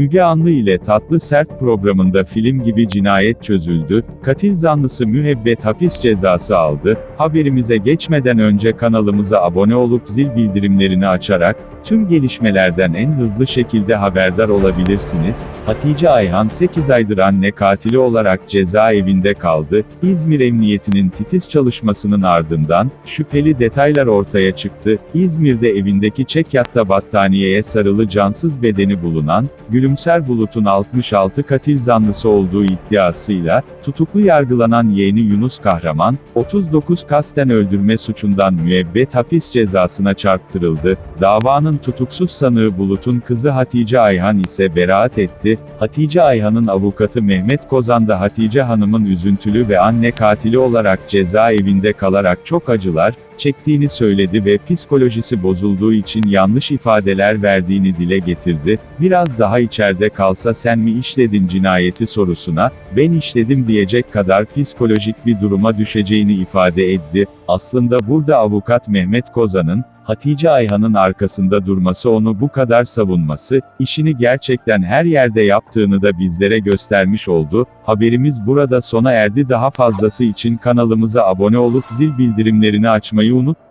Müge Anlı ile Tatlı Sert programında film gibi cinayet çözüldü, katil zanlısı müebbet hapis cezası aldı, haberimize geçmeden önce kanalımıza abone olup zil bildirimlerini açarak, tüm gelişmelerden en hızlı şekilde haberdar olabilirsiniz. Hatice Ayhan 8 aydır anne katili olarak cezaevinde kaldı. İzmir Emniyetinin titiz çalışmasının ardından, şüpheli detaylar ortaya çıktı. İzmir'de evindeki çekyatta battaniyeye sarılı cansız bedeni bulunan, Gülümser Bulut'un 66 katil zanlısı olduğu iddiasıyla, tutuklu yargılanan yeğeni Yunus Kahraman, 39 kasten öldürme suçundan müebbet hapis cezasına çarptırıldı. Davanın tutuksuz sanığı Bulut'un kızı Hatice Ayhan ise beraat etti. Hatice Ayhan'ın avukatı Mehmet Kozan da Hatice Hanım'ın üzüntülü ve anne katili olarak cezaevinde kalarak çok acılar, çektiğini söyledi ve psikolojisi bozulduğu için yanlış ifadeler verdiğini dile getirdi. Biraz daha içeride kalsa sen mi işledin cinayeti sorusuna, ben işledim diyecek kadar psikolojik bir duruma düşeceğini ifade etti. Aslında burada avukat Mehmet Kozan'ın, Hatice Ayhan'ın arkasında durması onu bu kadar savunması, işini gerçekten her yerde yaptığını da bizlere göstermiş oldu. Haberimiz burada sona erdi daha fazlası için kanalımıza abone olup zil bildirimlerini açmayı unutmayın.